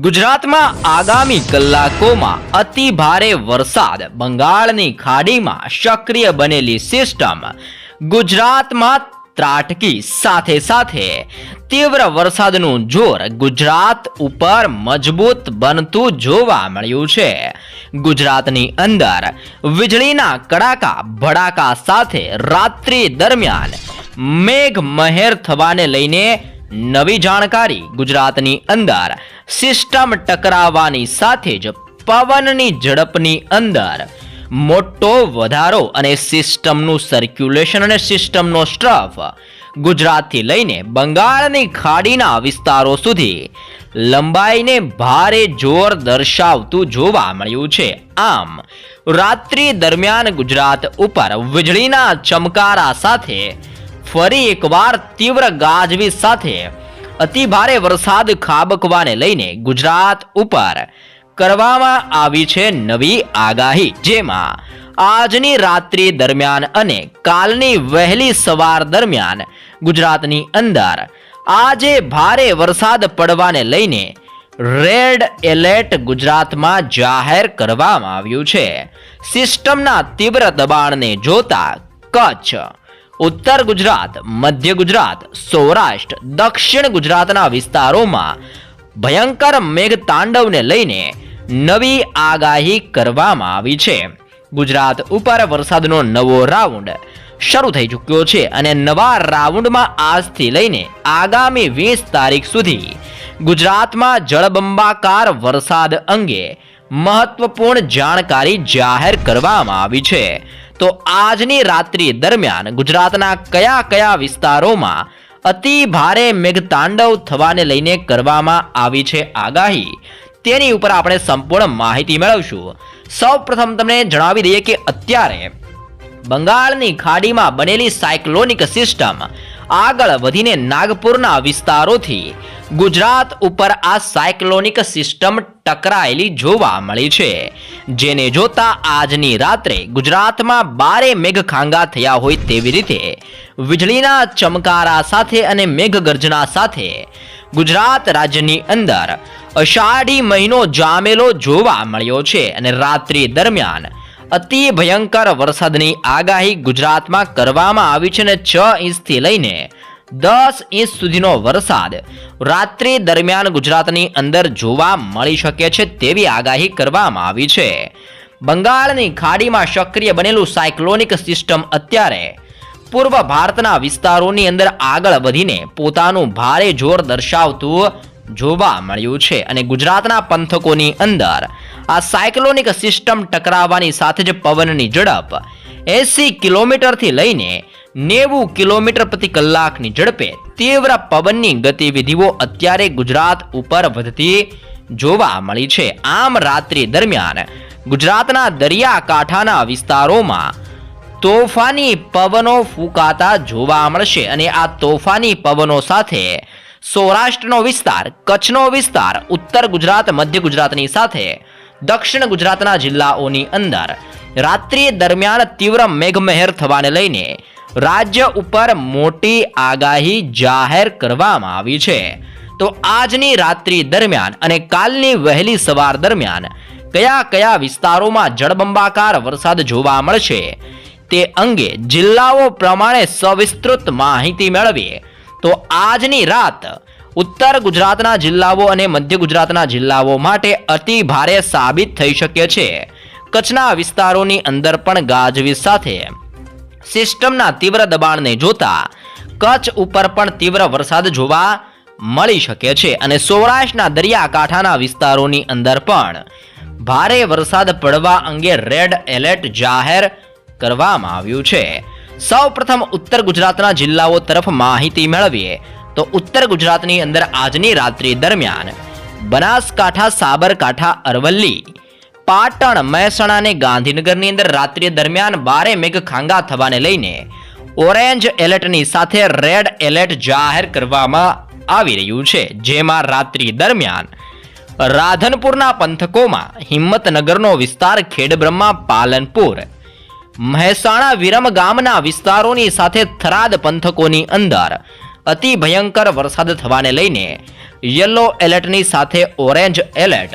ગુજરાતમાં આગામી કલાકોમાં અતિ ભારે વરસાદ બંગાળની ખાડીમાં સક્રિય બનેલી સિસ્ટમ ગુજરાતમાં ત્રાટકી સાથે સાથે તીવ્ર વરસાદનું જોર ગુજરાત ઉપર મજબૂત બનતું જોવા મળ્યું છે. ગુજરાતની અંદર વીજળીના કડાકા ભડાકા સાથે રાત્રિ દરમિયાન મેઘ મહેર થવાને લઈને નવી જાણકારી ગુજરાતની અંદર સિસ્ટમ ટકરાવવાની સાથે જ પવનની ઝડપની અંદર મોટો વધારો અને સિસ્ટમનું સર્ક્યુલેશન અને સિસ્ટમનો સ્ટ્રફ ગુજરાતથી લઈને બંગાળની ખાડીના વિસ્તારો સુધી લંબાઈને ભારે જોર દર્શાવતું જોવા મળ્યું છે. આમ, રાત્રિ દરમિયાન ગુજરાત ઉપર વીજળીના ચમકારા સાથે ફરી એકવાર તીવ્ર ગાજવી સાથે અતિભારે વરસાદ ખાબકવાને લઈને ગુજરાત ઉપર કરવામાં આવી છે નવી આગાહી, જેમાં આજની રાત્રિ દરમિયાન અને કાલની વહેલી સવાર દરમિયાન ગુજરાતની અંદર આજે ભારે વરસાદ પડવાને લઈને રેડ એલર્ટ ગુજરાતમાં જાહેર કરવામાં આવ્યું છે. સિસ્ટમના તીવ્ર દબાણને જોતા કચ્છ ઉત્તર ગુજરાત, મધ્ય ગુજરાત, સૌરાષ્ટ્ર, દક્ષિણ ગુજરાતના વિસ્તારોમાં ભયંકર મેઘ તાંડવને લઈને નવી આગાહી કરવામાં આવી છે. ગુજરાત ઉપર વરસાદનો નવો રાઉન્ડ શરૂ થઈ ચૂક્યો છે અને નવા રાઉન્ડમાં આજથી લઈને આગામી વીસ તારીખ સુધી ગુજરાતમાં જળબંબાકાર વરસાદ અંગે મહત્વપૂર્ણ જાણકારી જાહેર કરવામાં આવી છે. તો આજની રાત્રિ દરમિયાન ગુજરાતના કયા કયા વિસ્તારોમાં અતિ ભારે મેઘતાંડવ થવાને લઈને કરવામાં આવી છે આગાહી? તેની ઉપર આપણે સંપૂર્ણ માહિતી મેળવશું. સૌ પ્રથમ તમને જણાવી દઈએ કે અત્યારે બંગાળની ખાડીમાં બનેલી સાયક્લોનિક સિસ્ટમ આગળ વધીને નાગપુરના વિસ્તારોથી ગુજરાત ઉપર આ સાયક્લોનિક સિસ્ટમ ટકરાયેલી જોવા મળી છે. જેને જોતા આજની રાત્રે ગુજરાતમાં બારે મેઘખાંગા થયા હોય તેવી રીતે વીજળીના ચમકારા સાથે અને મેઘગર્જના સાથે ગુજરાત રાજ્યની અંદર અષાઢી મહિનો જામેલો જોવા મળ્યો છે અને રાત્રિ દરમિયાન અતિ ભયંકર વરસાદની આગાહી ગુજરાતમાં કરવામાં આવી છે અને છ ઇંચથી લઈને દસ ઇંચ સુધીનો વરસાદ રાત્રિ દરમિયાન ગુજરાતની અંદર જોવા મળી શકે છે તેવી આગાહી કરવામાં આવી છે. બંગાળની ખાડીમાં સક્રિય બનેલું સાયક્લોનિક સિસ્ટમ અત્યારે પૂર્વ ભારતના વિસ્તારોની અંદર આગળ વધીને પોતાનું ભારે જોર દર્શાવતું જોવા મળ્યું છે અને ગુજરાતના પંથકોની અંદર આ સાયક્લોનિક સિસ્ટમ ટકરાવવાની સાથે જ પવનની ઝડપ એસી કિલોમીટરથી લઈને નેવું કિલોમીટર પ્રતિ કલાકની ઝડપે તીવ્ર પવનની ગતિવિધિઓ અત્યારે ગુજરાત ઉપર વધતી જોવા મળી છે. આમ રાત્રિ દરમિયાન ગુજરાતના દરિયાકાંઠાના વિસ્તારોમાં તોફાની પવનો ફૂંકાતા જોવા મળશે અને આ તોફાની પવનો સાથે સૌરાષ્ટ્રનો વિસ્તાર, કચ્છનો વિસ્તાર, ઉત્તર ગુજરાત, મધ્ય ગુજરાતની સાથે દક્ષિણ ગુજરાતના જિલ્લાઓની અંદર. રાત્રિ દરમિયાન તીવ્ર મેઘમહેર થવાને લઈને રાજ્ય ઉપર મોટી આગાહી જાહેર કરવામાં આવી છે. તો આજની રાત્રિ દરમિયાન અને કાલની વહેલી સવાર દરમિયાન કયા કયા વિસ્તારોમાં જળબંબાકાર વરસાદ જોવા મળશે? તે અંગે જિલ્લાઓ પ્રમાણે સવિસ્તૃત માહિતી મેળવીએ. તો આજની રાત ઉત્તર ગુજરાતના જિલ્લાઓ અને મધ્ય ગુજરાતના જિલ્લાઓ માટે અતિ ભારે સાબિત થઈ શકે છે. કચ્છના વિસ્તારોની અંદર પણ ગાજવીજ સાથે. સિસ્ટમના તીવ્ર દબાણને જોતા કચ્છ ઉપર પણ તીવ્ર વરસાદ જોવા મળી શકે છે અને સૌરાષ્ટ્રના દરિયાકાંઠાના વિસ્તારોની અંદર પણ ભારે વરસાદ પડવા અંગે રેડ એલર્ટ જાહેર કરવામાં આવ્યું છે. સૌ પ્રથમ ઉત્તર ગુજરાતના જિલ્લાઓ તરફ માહિતી મેળવીએ. તો ઉત્તર ગુજરાતની અંદર આજની રાત્રિ દરમિયાન બનાસકાંઠા, સાબરકાંઠા, અરવલ્લી, પાટણ, મહેસાણા અને ગાંધીનગરની અંદર રાત્રિ દરમિયાન બારે મેઘખાંગા થવાને લઈને ઓરેન્જ એલર્ટની સાથે રેડ એલર્ટ જાહેર કરવામાં આવી રહ્યું છે. જેમાં રાત્રિ દરમિયાન રાધનપુરના પંથકોમાં હિંમતનગરનો વિસ્તાર, ખેડબ્રહ્મા, પાલનપુર, મહેસાણા વિરમ ગામના વિસ્તારોની સાથે થરાદ પંથકોની અંદર અતિ ભયંકર વરસાદ થવાને લઈને યલો એલર્ટની સાથે ઓરેન્જ એલર્ટ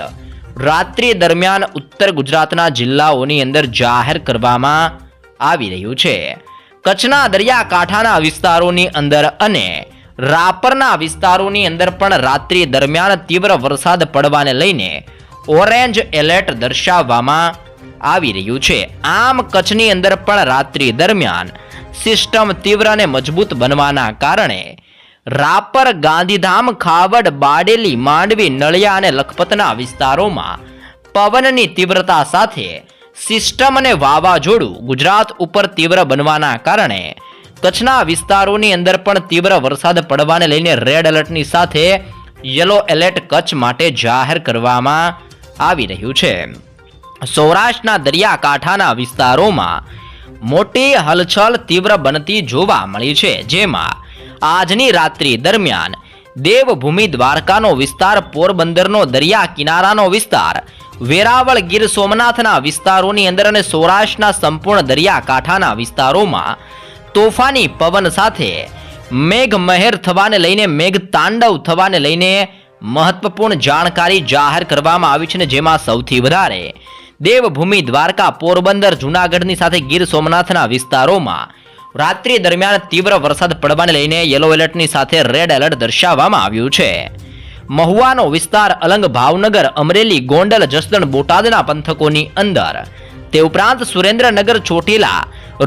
રાત્રિ દરમિયાન ઉત્તર ગુજરાતના જિલ્લાઓની અંદર જાહેર કરવામાં આવી રહ્યું છે. કચ્છના દરિયાકાંઠાના વિસ્તારોની અંદર અને રાપરના વિસ્તારોની અંદર પણ રાત્રિ દરમિયાન તીવ્ર વરસાદ પડવાને લઈને ઓરેન્જ એલર્ટ દર્શાવવામાં આવી રહ્યું છે. આમ કચ્છની અંદર પણ રાત્રિ દરમિયાન સિસ્ટમ તીવ્ર અને મજબૂત બનવાના કારણે રાપર, ગાંધીધામ, ખાવડ, બાડેલી, માંડવી, નળિયા અને લખપતના વિસ્તારોમાં પવનની તીવ્રતા સાથે સિસ્ટમ અને વાવાઝોડું ગુજરાત ઉપર તીવ્ર બનવાના કારણે કચ્છના વિસ્તારોની અંદર પણ તીવ્ર વરસાદ પડવાને લઈને રેડ એલર્ટની સાથે યલો એલર્ટ કચ્છ માટે જાહેર કરવામાં આવી રહ્યું છે. સૌરાષ્ટ્રના દરિયાકાંઠાના વિસ્તારોમાં મોટી હલચલ તીવ્ર બનતી જોવા મળી છે, જેમાં આજની રાત્રિ દરમિયાન દેવભૂમિ દ્વારકાનો વિસ્તાર, પોરબંદરનો દરિયા કિનારાનો વિસ્તાર, વેરાવળ ગીર સોમનાથના વિસ્તારોની અંદર અને સૌરાષ્ટ્રના સંપૂર્ણ દરિયાકાંઠાના વિસ્તારોમાં તોફાની પવન સાથે મેઘ મહેર થવાને લઈને મેઘ તાંડવ થવાને લઈને મહત્વપૂર્ણ જાણકારી જાહેર કરવામાં આવી છે ને જેમાં સૌથી વધારે દેવભૂમિ દ્વારકા પોરબંદર જૂનાગઢની સાથે ગીર સોમનાથના વિસ્તારોમાં રાત્રિ દરમિયાન તીવ્ર વરસાદ પડવાને લઈને યલો એલર્ટની સાથે રેડ એલર્ટ દર્શાવવામાં આવ્યું છે. મહુવાનો વિસ્તાર અલંગ ભાવનગર, અમરેલી, ગોંડલ, જસદણ, બોટાદના પંથકોની અંદર. તે ઉપરાંત સુરેન્દ્રનગર, ચોટીલા,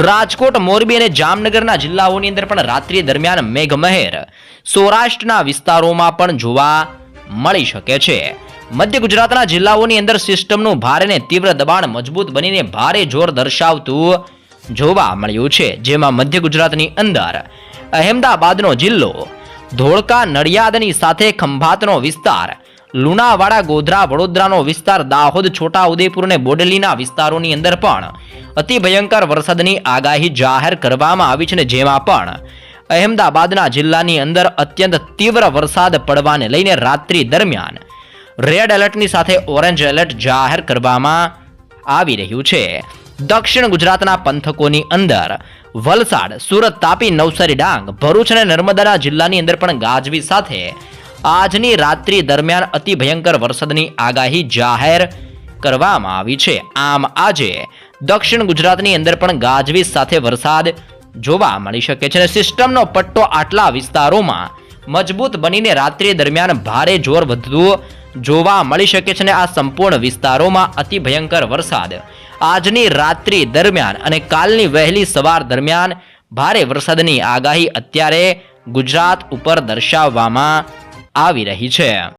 રાજકોટ, મોરબી અને જામનગરના જિલ્લાઓની અંદર પણ રાત્રિ દરમિયાન મેઘમહેર. સૌરાષ્ટ્રના વિસ્તારોમાં પણ જોવા મળી શકે છે. મધ્ય ગુજરાતના જિલ્લાઓની અંદર સિસ્ટમનું ભારે અને તીવ્ર દબાણ મજબૂત બનીને ભારે જોર દર્શાવતું જોવા મળ્યું છે, જેમાં મધ્ય ગુજરાતની અંદર અહેમદાબાદનો જિલ્લો, ધોળકા નડિયાદની સાથે ખંભાતનો વિસ્તાર, લુણાવાડા, ગોધરા, વડોદરાનો વિસ્તાર, દાહોદ છોટા ઉદેપુર અને બોડેલીના વિસ્તારોની અંદર પણ અતિ ભયંકર વરસાદની આગાહી જાહેર કરવામાં આવી છે ને જેમાં પણ અહેમદાબાદના જિલ્લાની અંદર અત્યંત તીવ્ર વરસાદ પડવાને લઈને રાત્રિ દરમિયાન રેડ એલર્ટની સાથે ઓરેન્જ એલર્ટ જાહેર કરવામાં આવી રહ્યું છે. દક્ષિણ ગુજરાતના પંથકોની અંદર વલસાડ, સુરત તાપી, નવસારી ડાંગ, ભરૂચ અને નર્મદાના જિલ્લાની અંદર પણ ગાજવી સાથે આજની રાત્રિ દરમિયાન અતિ ભયંકર વરસાદની આગાહી જાહેર કરવામાં આવી છે. આમ આજે દક્ષિણ ગુજરાતની અંદર પણ ગાજવીજ સાથે વરસાદ જોવા મળી શકે છે અને સિસ્ટમનો પટ્ટો આટલા વિસ્તારોમાં મજબૂત બનીને રાત્રિ દરમિયાન ભારે જોર વધતું જોવા મળી શકે છે અને આ સંપૂર્ણ વિસ્તારોમાં અતિ ભયંકર વરસાદ. આજની રાત્રિ દરમિયાન અને કાલની વહેલી સવાર દરમિયાન ભારે વરસાદની આગાહી અત્યારે ગુજરાત ઉપર દર્શાવવામાં આવી રહી છે.